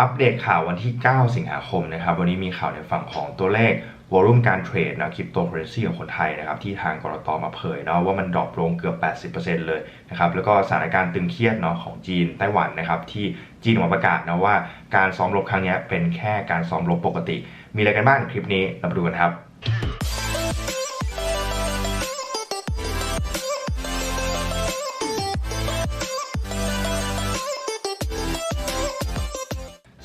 อัปเดตข่าววันที่ 9 สิงหาคมนะครับ วันนี้มีข่าวในฝั่งของตัวเลขวอลุ่มการเทรดนะคริปโตเคอเรนซีของคนไทยนะครับที่ทางกรตมาเผยเนาะว่ามันดรอปลงเกือบ 80%เลยนะครับแล้วก็สถานการณ์ตึงเครียดเนาะของจีนไต้หวันนะครับที่จีนออกมาประกาศนะว่าการซ้อมรบครั้งนี้เป็นแค่การซ้อมรบปกติ มีอะไรกันบ้างในคลิปนี้เรามาดูกันครับ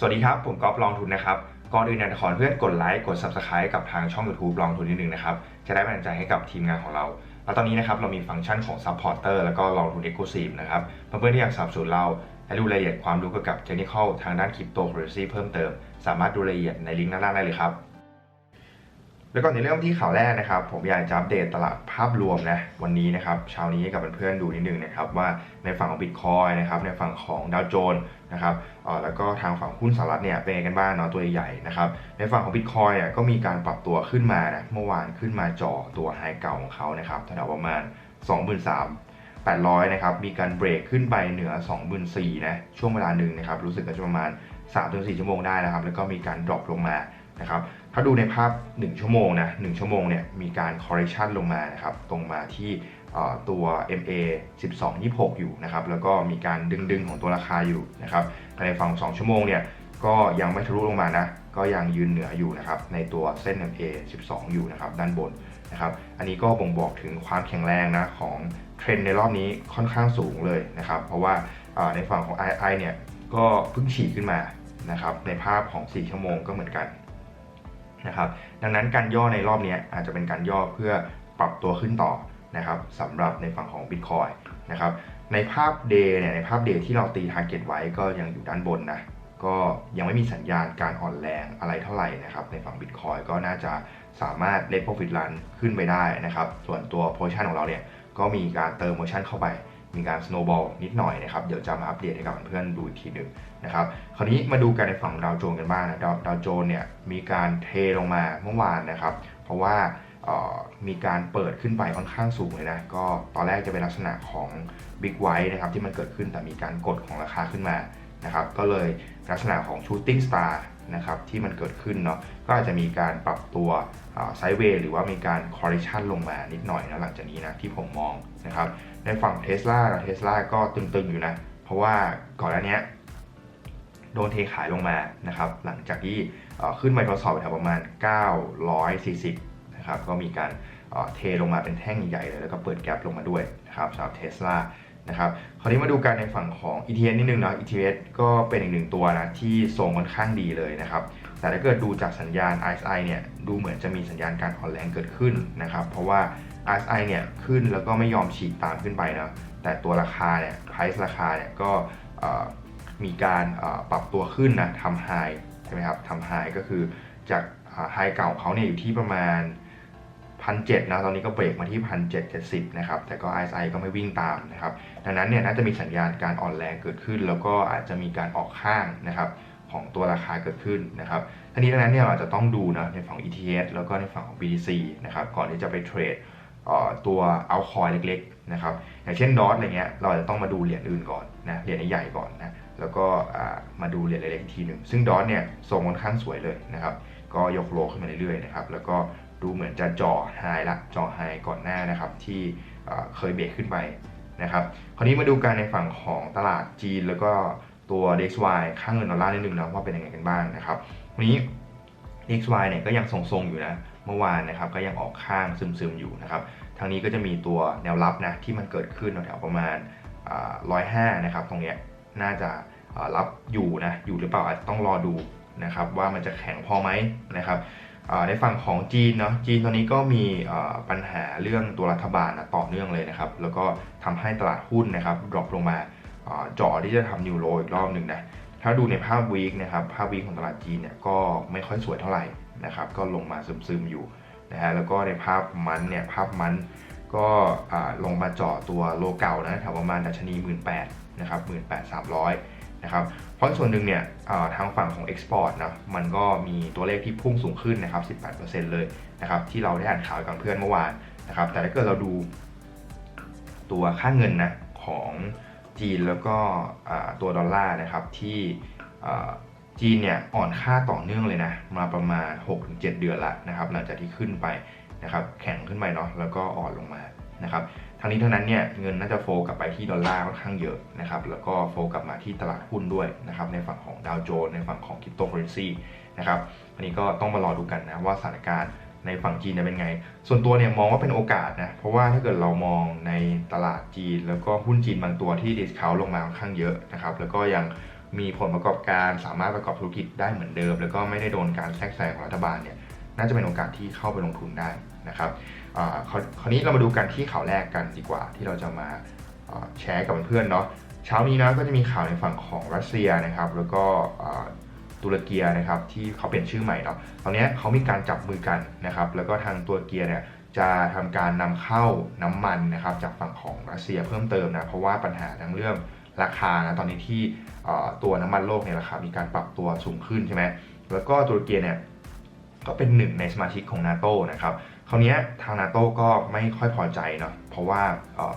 สวัสดีครับ ผมก๊อฟลองทุนนะครับ ก่อนอื่นเนี่ยขอเพื่อนกดไลค์กด Subscribe กับทางช่อง YouTube ลองทุนนิดนึงนะครับ จะได้เป็นกำลังใจให้กับทีมงานของเรา แล้วตอนนี้นะครับเรามีฟังก์ชันของ Supporter แล้วก็ลองทุน Exclusive นะครับเพื่อนๆที่อยากสับสนุนเราและดูรายละเอียดความรู้เกี่ยวกับเทคนิคทางด้านคริปโตเคอเรนซีเพิ่มเติม สามารถดูรายละเอียดในลิงก์ด้านล่างได้เลยครับ แล้วก่อนในเริ่มที่ข่าวแรกนะครับ ผมอยากจะอัปเดตตลาดภาพรวมนะวันนี้นะครับเช้านี้กับเพื่อนๆดูนิดนึงนะครับว่าในฝั่งของ Bitcoin นะครับในฝั่งของดาวโจนส์นะครับเออแล้วก็ทางฝั่งหุ้นสหรัฐเนี่ยเป็นไงกันบ้างเนาะตัวใหญ่ๆนะครับในฝั่งของ Bitcoin เนี่ยก็มีการปรับตัวขึ้นมานะเมื่อวานขึ้นมาจ่อตัวไฮเก่าของเขานะครับแถวประมาณ 23,800 นะครับ มีการเบรกขึ้นไปเหนือ 24,000นะ ช่วงเวลาหนึ่งนะครับ รู้สึกจะประมาณ 3-4 ชั่วโมงได้นะครับ แล้วก็มีการดรอปลงมา นะครับถ้าดูในภาพ 1 ชั่วโมงนะ1ชั่วโมงเนี่ยมีการ correction ลงมานะครับตรงมาที่ตัว MA 1226 อยู่นะครับแล้วก็มีการดึงๆของตัวราคาอยู่นะครับในฝั่ง 2 ชั่วโมงเนี่ยก็ยังไม่ทะลุลงมานะก็ยังยืนเหนืออยู่นะครับในตัวเส้น MA 12 อยู่นะครับด้านบนนะครับอันนี้ก็บ่งบอกถึงความแข็งแรงนะของเทรนในรอบนี้ค่อนข้างสูงเลยนะครับเพราะว่าในฝั่งของ II เนี่ยก็เพิ่งฉีกขึ้นมานะครับในภาพของ 4 ชั่วโมงก็เหมือนกัน นะครับดังนั้นการย่อในรอบนี้อาจจะเป็นการย่อเพื่อปรับตัวขึ้นต่อนะครับสำหรับในฝั่งของ Bitcoin นะครับในภาพ Day เนี่ยในภาพ Day ที่เราตี Target ไว้ก็ยังอยู่ด้านบนนะก็ยังไม่มีสัญญาณการอ่อนแรงอะไรเท่าไหร่นะครับในฝั่ง Bitcoin ก็น่าจะสามารถเล่น Profit Run ขึ้นไปได้นะครับส่วนตัว Position ของเราเนี่ยก็มีการเติม Motion เข้าไป มีการ snowball นิดหน่อยนะครับ เดี๋ยวจะมาอัปเดตให้กับเพื่อนๆดูอีกทีหนึ่งนะครับ คราวนี้มาดูกันในฝั่งดาวโจนส์กันบ้างนะดาวดาวโจนส์เนี่ยมีการเทลงมาเมื่อวานนะครับ เพราะว่ามีการเปิดขึ้นไปค่อนข้างสูงเลยนะ ก็ตอนแรกจะเป็นลักษณะของ Big White นะครับที่มันเกิดขึ้นแต่มีการกดของราคาขึ้นมานะครับ ก็เลยลักษณะของ Shooting Star นะครับที่มันเกิดขึ้นเนาะก็อาจจะมีการปรับตัวไซด์เวย์หรือว่ามีการ correction ลงมานิดหน่อยนะหลังจากนี้นะที่ผมมองนะครับในฝั่งเท s l a เท s l a ก็ตึงๆอยู่นะเพราะว่าก่อนหน้านี้โดนเทขายลงมานะครับหลังจากที่ขึ้นไปทดสอบแถวประมาณ 940นะครับก็มีการเทลงมาเป็นแท่งใหญ่เลยแล้วก็เปิดแกลบลงมาด้วยนะครับสำหรับเท s l a นะครับคราวนี้มาดูกันในฝั่งของ ETN นิดนึงนะ ETN ก็เป็นอีกหนึ่งตัวนะที่ทรงค่อนข้างดีเลยนะครับแต่ถ้าเกิดดูจากสัญญาณ RSI เนี่ยดูเหมือนจะมีสัญญาณการอ่อนแรงเกิดขึ้นนะครับเพราะว่า RSI เนี่ยขึ้นแล้วก็ไม่ยอมฉีกตามขึ้นไปนะแต่ตัวราคาเนี่ย price ราคาเนี่ยก็มีการปรับตัวขึ้นนะทำ high ใช่ไหมครับทำ high ก็คือจากไฮเก่าเขาเนี่ยอยู่ที่ประมาณ 1,700นะตอนนี้ก็เบรกมาที่1,770นะครับแต่ก็ RSI ก็ไม่วิ่งตามนะครับดังนั้นเนี่ยน่าจะมีสัญญาณการอ่อนแรงเกิดขึ้น แล้วก็อาจจะมีการออกข้างนะครับของตัวราคาเกิดขึ้นนะครับทีนี้ดังนั้นเนี่ยเราจะต้องดูนะในฝั่ง ETH แล้วก็ในฝั่งของ BTC นะครับก่อนที่จะไปเทรดตัวเอาคอยเล็กๆนะครับอย่างเช่นดอทอะไรเงี้ยเราจะต้องมาดูเหรียญอื่นก่อนนะเหรียญใหญ่ๆก่อนนะแล้วก็มาดูเหรียญเล็กๆอีกทีหนึ่งซึ่งดอทเนี่ยทรงค่อนข้างสวยเลยนะครับก็ยกโลขึ้นมาเรื่อยๆนะครับแล้วก็ ดูเหมือนจะจ่อไฮละจ่อไฮก่อนหน้านะครับที่เคยเบรกขึ้นไปนะครับคราวนี้มาดูกันในฝั่งของตลาดจีนแล้วก็ตัว DXY ค่าเงินดอลลาร์นิดนึงนะว่าเป็นยังไงกันบ้างนะครับวันนี้ DXY เนี่ยก็ยังทรงๆอยู่นะเมื่อวานนะครับก็ยังออกข้างซึมๆอยู่นะครับทางนี้ก็จะมีตัวแนวรับนะที่มันเกิดขึ้นแถวๆประมาณร้อยห้านะครับตรงนี้น่าจะรับอยู่นะอยู่หรือเปล่าอาจจะต้องรอดูนะครับว่ามันจะแข็งพอไหมนะครับ ในฝั่งของจีนเนาะจีนตอนนี้ก็มีปัญหาเรื่องตัวรัฐบาลนะต่อเนื่องเลยนะครับ แล้วก็ทำให้ตลาดหุ้นนะครับดรอปลงมาอ่าจ่อที่จะทำนิวโรอีกรอบหนึ่งนะถ้าดูในภาพวีคนะครับภาพวีคของตลาดจีนเนี่ยก็ไม่ค่อยสวยเท่าไหร่นะครับก็ลงมาซึมๆอยู่นะฮะแล้วก็ในภาพมันเนี่ยภาพมันก็ลงมาเจาะตัวโลเก่านะแถวประมาณดัชนี 1 8ื่นนะครับหมื่นแปดสามร้อยนะครับ ราะส่วนหนึ่งเนี่ยทางฝั่งของ Export นะมันก็มีตัวเลขที่พุ่งสูงขึ้นนะครับ 18%เลยนะครับที่เราได้อ่านข่าวกับเพื่อนเมื่อวานนะครับแต่ถ้าเกิดเราดูตัวค่าเงินนะของจีนแล้วก็ตัวดอลลาร์นะครับที่จีนเนี่ยอ่อนค่าต่อเนื่องเลยนะมาประมาณ 6-7 เดือนละนะครับหลังจากที่ขึ้นไปนะครับแข็งขึ้นไปเนาะแล้วก็อ่อนลงมานะครับ ทั้งนี้ทั้งนั้นเนี่ยเงินน่าจะโฟกลับไปที่ดอลลาร์ค่อนข้างเยอะนะครับแล้วก็โฟกลับมาที่ตลาดหุ้นด้วยนะครับในฝั่งของดาวโจนส์ในฝั่งของคริปโตเคอเรนซีนะครับอันนี้ก็ต้องมารอดูกันนะว่าสถานการณ์ในฝั่งจีนจะเป็นไง ส่วนตัวเนี่ยมองว่าเป็นโอกาสนะ เพราะว่าถ้าเกิดเรามองในตลาดจีน แล้วก็หุ้นจีนบางตัวที่ดิสคาวลงมาค่อนข้างเยอะนะครับ แล้วก็ยังมีผลประกอบการสามารถประกอบธุรกิจได้เหมือนเดิม แล้วก็ไม่ได้โดนการแทรกแซงของรัฐบาลเนี่ย น่าจะเป็นโอกาสที่เข้าไปลงทุนได้นะครับ คราวนี้เรามาดูกันที่ข่าวแรกกันดีกว่า ที่เราจะมาแชร์กับเพื่อนเนาะเช้านี้นะก็จะมีข่าวในฝั่งของรัสเซียนะครับ แล้วก็ตุรกีนะครับที่เขาเปลี่ยนชื่อใหม่เนาะตอนนี้เขามีการจับมือกันนะครับ แล้วก็ทางตุรกีเนี่ยจะทำการนำเข้าน้ำมันนะครับ จากฝั่งของรัสเซียเพิ่มเติมนะเพราะว่าปัญหาทั้งเรื่องราคานะตอนนี้ที่ตัวน้ำมันโลกเนี่ยราคามีการปรับตัวสูงขึ้นใช่ไหมแล้วก็ตุรกีเนี่ยก็เป็นหนึ่งในสมาชิกของนาโตนะครับ คราวนี้ทางนาโต้ก็ไม่ค่อยพอใจเนาะเพราะว่า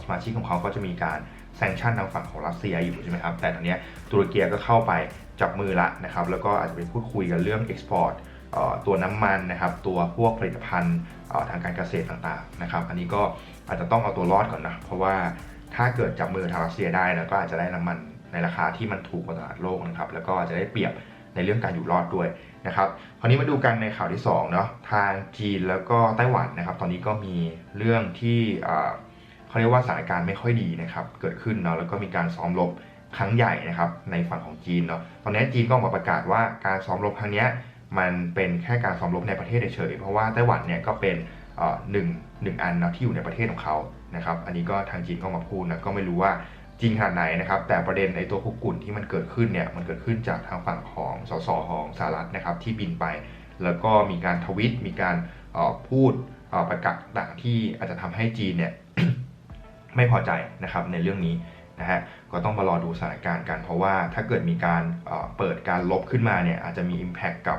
สมาชิกของเขาก็จะมีการแซงชั่นทางฝั่งของรัสเซียอยู่ใช่ไหมครับ แต่ตอนนี้ตุรกีก็เข้าไปจับมือละนะครับ แล้วก็อาจจะไปพูดคุยกันเรื่องเอ็กซ์พอร์ตตัวน้ำมันนะครับ ตัวพวกผลิตภัณฑ์ทางการเกษตรต่างๆนะครับ อันนี้ก็อาจจะต้องเอาตัวรอดก่อนนะ เพราะว่าถ้าเกิดจับมือทางรัสเซียได้แล้วก็อาจจะได้น้ำมันในราคาที่มันถูกกว่าตลาดโลกนะครับ แล้วก็อาจจะได้เปรียบ ในเรื่องการอยู่รอดด้วยนะครับ คราวนี้มาดูกันในข่าวที่2เนาะทางจีนแล้วก็ไต้หวันนะครับ ตอนนี้ก็มีเรื่องที่เขาเรียกว่าสถานการณ์ไม่ค่อยดีนะครับเกิดขึ้นเนาะแล้วก็มีการซ้อมรบครั้งใหญ่นะครับในฝั่งของจีนเนาะตอนนี้จีนก็ออกมาประกาศว่าการซ้อมรบครั้งเนี้ยมันเป็นแค่การซ้อมรบในประเทศเฉยๆเพราะว่าไต้หวันเนี่ยก็เป็นหนึ่งหนึ่งอันนะที่อยู่ในประเทศของเขานะครับ อันนี้ก็ทางจีนก็มาพูดนะก็ไม่รู้ว่า จริงขนาดไหนนะครับ แต่ประเด็นในตัวคุกกุ่นที่มันเกิดขึ้นเนี่ยมันเกิดขึ้นจากทางฝั่งของสสของสหรัฐนะครับที่บินไป แล้วก็มีการทวิตมีการพูดประกาศต่างที่อาจจะทำให้จีนเนี่ยไม่พอใจนะครับในเรื่องนี้นะฮะก็ต้องมารอดูสถานการณ์กัน เพราะว่าถ้าเกิดมีการเปิดการลบขึ้นมาเนี่ยอาจจะมี Impact กับ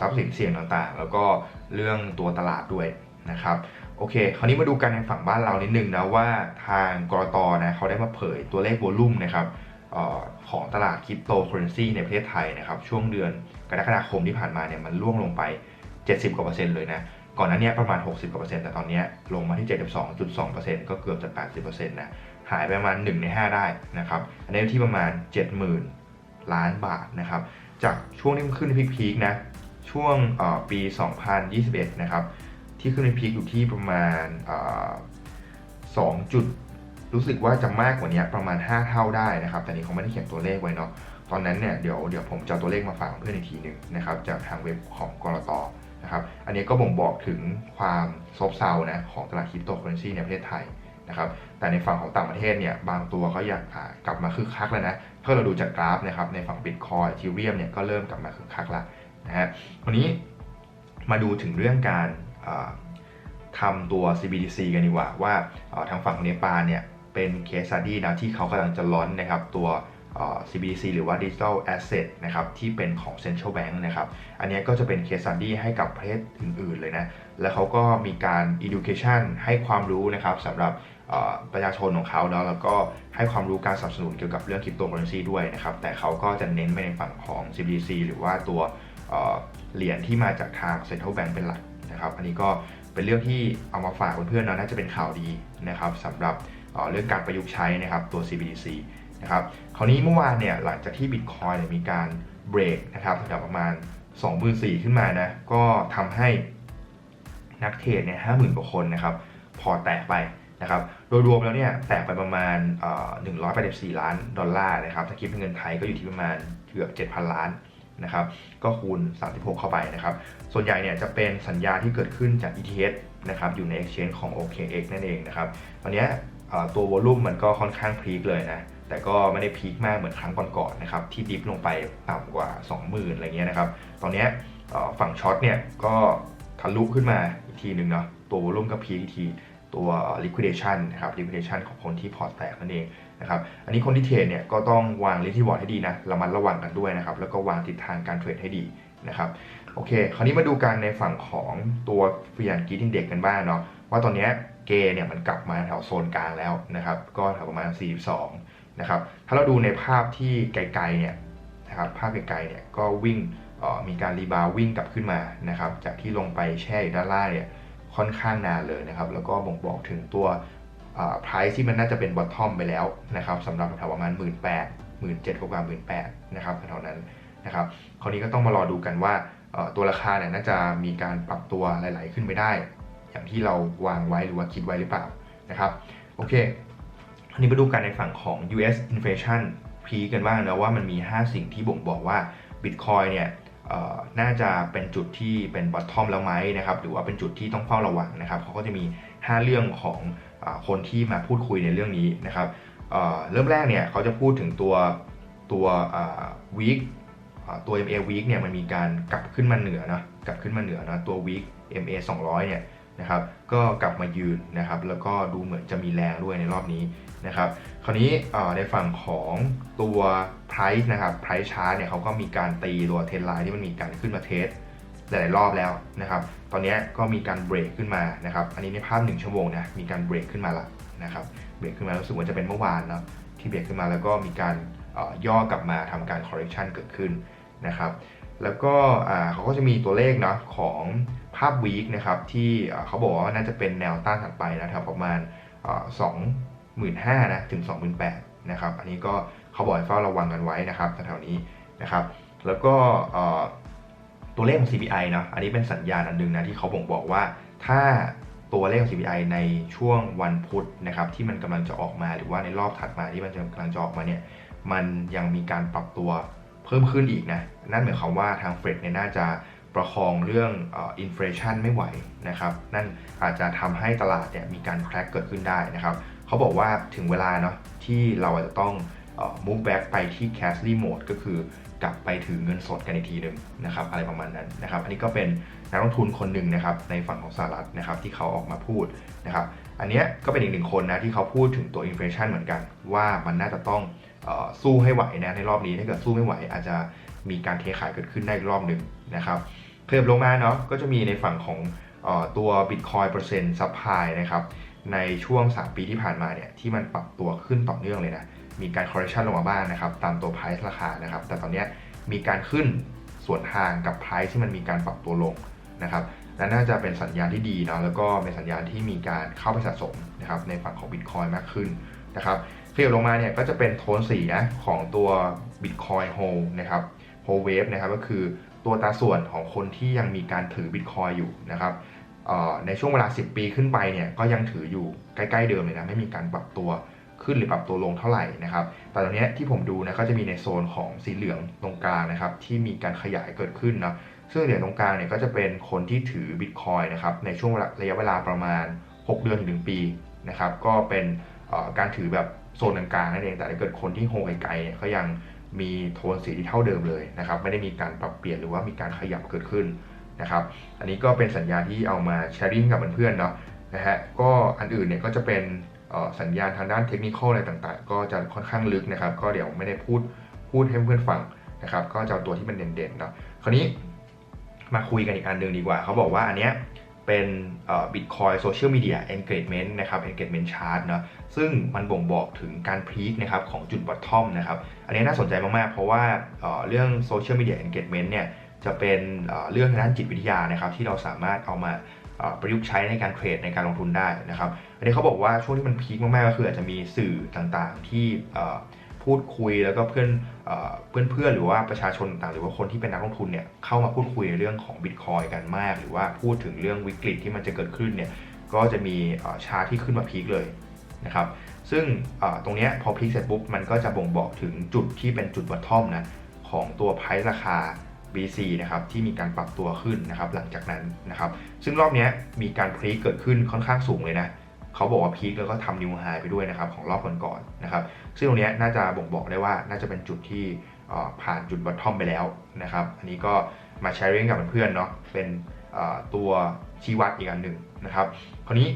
ทรัพย์สินเสี่ยงต่างๆ แล้วก็เรื่องตัวตลาดด้วยนะครับ โอเค คราวนี้มาดูกันในฝั่งบ้านเรานิดนึงนะว่าทางกรตนะเขาได้มาเผยตัวเลขโวลุ่มนะครับออของตลาดคริปโตเคอเรนซีในประเทศไทยนะครับ ช่วงเดือนกรกฎาคมที่ผ่านมาเนี่ยมันร่วงลงไป 70 กว่าเปอร์เซ็นต์เลยนะ ก่อนหน้านี้ประมาณ 60 กว่าเปอร์เซ็นต์แต่ตอนนี้ลงมาที่ 72.2เปอร์เซ็นต์ก็เกือบจะ 80เปอร์เซ็นต์นะหายไปประมาณ 1 ใน 5 ได้นะครับ อันนี้ที่ประมาณ 70,000 ล้านบาทนะครับ จากช่วงที่มันขึ้นพีคๆนะช่วงปี 2021 นะครับ ที่ขึ้นในพีคอยู่ที่ประมาณสองจุดรู้สึกว่าจะมากกว่านี้ประมาณ 5 เท่าได้นะครับแต่นี้เขาไม่ได้เขียนตัวเลขไว้เนาะตอนนั้นเนี่ยเดี๋ยวเดี๋ยวผมจะตัวเลขมาฝากเพื่อนอีกทีหนึ่งนะครับจากทางเว็บของกรตนะครับอันนี้ก็บ่งบอกถึงความซบเซานะของตลาดคริปโตเคอเรนซีในประเทศไทยนะครับแต่ในฝั่งของต่างประเทศเนี่ยบางตัวเขาอยากกลับมาคึกคักแล้วนะถ้าเราดูจากกราฟนะครับในฝั่งบิตคอยทีเรียมเนี่ยก็เริ่มกลับมาคึกคักแล้วนะฮะวันนี้มาดูถึงเรื่องการ ทำตัว CBDC กันดีกว่าว่าทางฝั่งเนปาลเนี่ยเป็นเคส study นะที่เขากำลังจะล้อนนะครับตัว CBDC หรือว่า Digital Asset นะครับที่เป็นของ Central Bank นะครับอันนี้ก็จะเป็นเคส study ให้กับประเทศอื่น ๆ เลยนะ แล้วเขาก็มีการ education ให้ความรู้นะครับสำหรับประชาชนของเขาเนาะแล้วก็ให้ความรู้การสนับสนุนเกี่ยวกับเรื่องคริปโตเคอเรนซีด้วยนะครับ แต่เขาก็จะเน้นไปในฝั่งของ CBDC หรือว่าตัวเอ่อเหรียญที่มาจากทาง Central Bank เป็นหลัก นะครับอันนี้ก็เป็นเรื่องที่เอามาฝากเพื่อนๆนะน่าจะเป็นข่าวดีนะครับสำหรับเเรื่องการประยุกต์ใช้นะครับตัว CBDC นะครับคราวนี้เมื่อวานเนี่ยหลังจากที่ Bitcoin เนี่ยมีการเบรกนะครับแถวประมาณ 24,000 ขึ้นมานะก็ทำให้นักเทรดเนี่ย50,000กว่าคนนะครับพอแตกไปนะครับโดยรวมแล้วเนี่ยแตกไปประมาณเอ่อ184 ล้านดอลลาร์นะครับถ้าคิดเป็นเงินไทยก็อยู่ที่ประมาณเกือบ 7,000 ล้าน นะครับก็คูณ 36 เข้าไปนะครับ ส่วนใหญ่เนี่ยจะเป็นสัญญาที่เกิดขึ้นจาก ETH นะครับอยู่ใน Exchange ของ OKX นั่นเองนะครับตอนนี้ตัววลุ่มมันก็ค่อนข้างพีคเลยนะแต่ก็ไม่ได้พีคมากเหมือนครั้งก่อนๆนะครับที่ดิฟลงไปต่ำกว่า 20,000อะไรเงี้ยนะครับตอนนี้ฝั่งช็อตเนี่ยก็ทะลุขึ้นมาอีกทีหนึ่งเนาะตัววลุ่มก็พีคอีกทีตัว liquidation นะครับ liquidation ของคนที่พอร์ตแตกนั่นเอง นะครับอันนี้คนที่เทรดเนี่ยก็ต้องวางลิที่บอร์ดให้ดีนะระมัดระวังกันด้วยนะครับแล้วก็วางทิศทางการเทรดให้ดีนะครับโอเค คราวนี้มาดูกันในฝั่งของตัวฟิยันกีดินเด็กกันบ้างเนาะว่าตอนนี้เกเนี่ยมันกลับมาแถวโซนกลางแล้วนะครับก็แถวประมาณ 42นะครับถ้าเราดูในภาพที่ไกลๆเนี่ยนะครับภาพไกลๆเนี่ยก็วิ่งมีการรีบาววิ่งกลับขึ้นมานะครับจากที่ลงไปแช่อยู่ด้านล่างเนี่ยค่อนข้างนานเลยนะครับแล้วก็บ่งบอกถึงตัว ไพรซ์ที่มันน่าจะเป็นบอททอมไปแล้วนะครับสำหรับแถวประมาณ 1 8 0 0 0 1 7 0 0 0กว่า1 8 0 0 0นะครับแถวนั้นนะครับคราวนี้ก็ต้องมารอดูกันว่าตัวราคาเนี่ยน่าจะมีการปรับตัวหลาย ๆ ขึ้นไปได้ อย่างที่เราวางไว้หรือว่าคิดไว้หรือเปล่านะครับโอเคอันนี้มาดูกันในฝั่งของ US inflation พีกันบ้างนะว่ามันมี 5 สิ่งที่บ่งบอกว่า Bitcoin เนี่ยน่าจะเป็นจุดที่เป็นบอททอมแล้วไหมนะครับหรือว่าเป็นจุดที่ต้องเฝ้าระวังนะครับเขาก็จะมี 5 เรื่องของ คนที่มาพูดคุยในเรื่องนี้นะครับเริ่มแรกเนี่ยเขาจะพูดถึงตัวตัววีคตัว MA week เนี่ยมันมีการกลับขึ้นมาเหนือนะกลับขึ้นมาเหนือนะตัว week MA 200เนี่ยนะครับก็กลับมายืนนะครับแล้วก็ดูเหมือนจะมีแรงด้วยในรอบนี้นะครับคราวนี้ในฝั่งของตัว price นะครับ price chart เนี่ยเขาก็มีการตีตัวเทรนไลน์ที่มันมีการขึ้นมาเทส หลาย ๆ รอบแล้วนะครับ ตอนนี้ก็มีการเบรกขึ้นมานะครับ อันนี้ในภาพ1ชั่วโมงนะ มีการเบรกขึ้นมาละนะครับ เบรกขึ้นมารู้สึกว่าจะเป็นเมื่อวานเนาะที่เบรกขึ้นมาแล้วก็มีการย่อกลับมาทำการ correction เกิดขึ้นนะครับ แล้วก็เขาก็จะมีตัวเลขเนาะของภาพ week นะครับที่เขาบอกว่าน่าจะเป็นแนวต้านถัดไปนะครับประมาณสองหมื่นห้านะถึง28,000นะครับ อันนี้ก็เขาบอกให้เฝ้าระวังกันไว้นะครับแถวๆนี้นะครับ แล้วก็ ตัวเลขของ CPI เนาะอันนี้เป็นสัญญาณอันหนึงนะที่เขาบ่งบอกว่า ถ้าตัวเลขของ CPI ในช่วงวันพุธนะครับที่มันกำลังจะออกมาหรือว่าในรอบถัดมาที่มันกำลังจะออกมาเนี่ยมันยังมีการปรับตัวเพิ่มขึ้นอีกนะนั่นหมายความว่าทางเฟดเนี่ยน่าจะประคองเรื่องอินฟลชันไม่ไหวนะครับนั่นอาจจะทำให้ตลาดเนี่ยมีการแครกเกิดขึ้นได้นะครับเขาบอกว่าถึงเวลาเนาะที่เราอาจจะต้อง move back ไปที่ cash mode ก็คือ กลับไปถือเงินสดกันอีกทีหนึ่งนะครับอะไรประมาณนั้นนะครับอันนี้ก็เป็นนักลงทุนคนหนึ่งนะครับในฝั่งของสหรัฐนะครับที่เขาออกมาพูดนะครับอันนี้ก็เป็นอีกหนึ่งคนนะที่เขาพูดถึงตัวอินฟลชันเหมือนกัน ว่ามันน่าจะต้องออสู้ให้ไหวนะในรอบนี้ถ้าเกิดสู้ไม่ไหว อาจจะมีการเทขายเกิดขึ้นได้อีกรอบหนึ่งนะครับเคลิบลงมาเนาะก็จะมีในฝั่งของออตัว Bitcoin เปอร์เซ็นต์ซัพพลายนะครับในช่วง 3 ปีที่ผ่านมาเนี่ยที่มันปรับตัวขึ้นต่อเนื่องเลยนะ มีการ correction ลงมาบ้างนะครับ ตามตัว price ราคานะครับ แต่ตอนนี้มีการขึ้นส่วนทางกับ price ที่มันมีการปรับตัวลงนะครับและน่าจะเป็นสัญญาณที่ดีเนาะแล้วก็เป็นสัญญาณที่มีการเข้าไปสะสมนะครับในฝั่งของ Bitcoin มากขึ้นนะครับเฟียลงมาเนี่ยก็จะเป็นโทนสีนะของตัว Bitcoin Hold นะครับ Hold Wave นะครับก็คือตัวตาส่วนของคนที่ยังมีการถือ Bitcoin อยู่นะครับในช่วงเวลา 10 ปีขึ้นไปเนี่ยก็ยังถืออยู่ใกล้ ๆ เดิมเลยนะไม่มีการปรับตัว ขึ้นหรือปรับตัวลงเท่าไหร่นะครับ แต่ตอนนี้ที่ผมดูนะก็จะมีในโซนของสีเหลืองตรงกลางนะครับ ที่มีการขยายเกิดขึ้นเนาะซึ่งเหรียญตรงกลางเนี่ยก็จะเป็นคนที่ถือบิตคอยนะครับในช่วงระยะเวลาประมาณ 6 เดือนถึงปีนะครับก็เป็นการถือแบบโซนกลางนั่นเองแต่ถ้าเกิดคนที่โฮไกลๆเนี่ยก็ยังมีโทนสีที่เท่าเดิมเลยนะครับไม่ได้มีการปรับเปลี่ยนหรือว่ามีการขยับเกิดขึ้นนะครับอันนี้ก็เป็นสัญญาที่เอามาแชร์ริ่งกับเพื่อนๆเนาะนะฮะก็อันอื่นเนี่ยก็จะเป็น สัญญาณทางด้านเทคนิคอะไรต่างๆ ก็จะค่อนข้างลึกนะครับ ก็เดี๋ยวไม่ได้พูดพูดให้เพื่อนฟังนะครับ ก็จะเอาตัวที่มันเด่นๆเนาะคราวนี้มาคุยกันอีกอันหนึ่งดีกว่า เขาบอกว่าอันเนี้ยเป็นเอ่อ Bitcoin Social Media Engagement นะครับ Engagement Chart เนาะซึ่งมันบ่งบอกถึงการพีคนะครับของจุด bottom นะครับ อันนี้น่าสนใจมาก ๆ เพราะว่าเอ่อเรื่อง Social Media Engagement เนี่ยจะเป็นเเรื่องทางด้านจิตวิทยานะครับที่เราสามารถเอามา ประยุกต์ใช้ในการเทรดในการลงทุนได้นะครับอันนี้เขาบอกว่าช่วงที่มันพีคมากๆก็คืออาจจะมีสื่อต่างๆที่พูดคุยแล้วก็เพื่อนเอ่อเพื่อนๆหรือว่าประชาชนต่างหรือว่าคนที่เป็นนักลงทุนเนี่ยเข้ามาพูดคุยในเรื่องของบิตคอยกันมาก หรือว่าพูดถึงเรื่องวิกฤตที่มันจะเกิดขึ้นเนี่ยก็จะมีชาร์ที่ขึ้นมาพีคเลยนะครับซึ่งตรงเนี้ยพอพีคเสร็จปุ๊บมันก็จะบ่งบอกถึงจุดที่เป็นจุดบอททอมนะของตัวไพรราคา BC นะครับที่มีการปรับตัวขึ้นนะครับหลังจากนั้นนะครับซึ่งรอบนี้มีการพีคเกิดขึ้นค่อนข้างสูงเลยนะเขาบอกว่าพีคแล้วก็ทำนิวไฮไปด้วยนะครับของรอบก่อนๆนะครับซึ่งตรงนี้น่าจะบ่งบอกได้ว่าน่าจะเป็นจุดที่ผ่านจุดบอททอมไปแล้วนะครับอันนี้ก็มาแชร์เรื่องกับเพื่อนๆเนาะเป็นตัวชี้วัดอีกอันหนึ่งนะครับคราวนี้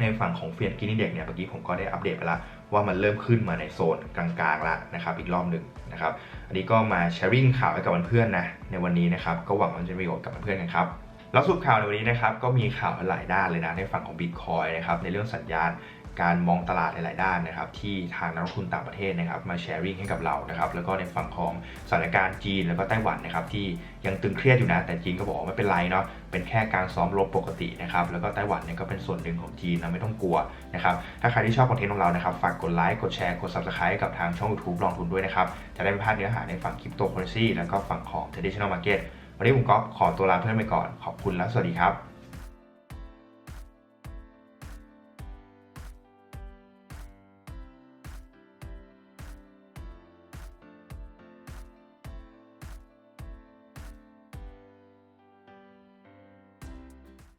ในฝั่งของเฟียนกินนี่เด็กเนี่ยเมื่อกี้ผมก็ได้อัปเดตไปแล้วว่ามันเริ่มขึ้นมาในโซนกลางๆแล้วนะครับอีกรอบหนึ่งนะครับอันนี้ก็มาแชร์ริ่งข่าวให้กับเพื่อนๆนะในวันนี้นะครับก็หวังว่าจะมีประโยชน์กับเพื่อนๆกันครับแล้วสุดข่าวในวันนี้นะครับก็มีข่าวหลายด้านเลยนะในฝั่งของ Bitcoin นะครับในเรื่องสัญญาณ การมองตลาดหลาย ๆ ด้านนะครับที่ทางนักลงทุนต่างประเทศนะครับมาแชร์ริ่งให้กับเรานะครับแล้วก็ในฝั่งของสถานการณ์จีนแล้วก็ไต้หวันนะครับที่ยังตึงเครียดอยู่นะแต่จีนก็บอกว่าไม่เป็นไรเนาะเป็นแค่การซ้อมรบปกตินะครับแล้วก็ไต้หวันเนี่ยก็เป็นส่วนหนึ่งของจีนนะไม่ต้องกลัวนะครับถ้าใครที่ชอบคอนเทนต์ของเรานะครับฝากกดไลค์กดแชร์กด subscribe กับทางช่อง YouTube ลองทุนด้วยนะครับจะได้ไม่พลาดเนื้อหาในฝั่งคริปโตเคอเรนซีแล้วก็ฝั่งของ traditional market วันนี้ผมก๊อฟขอตัวลาเพื่อนไปก่อนขอบคุณและสวัสดีครับ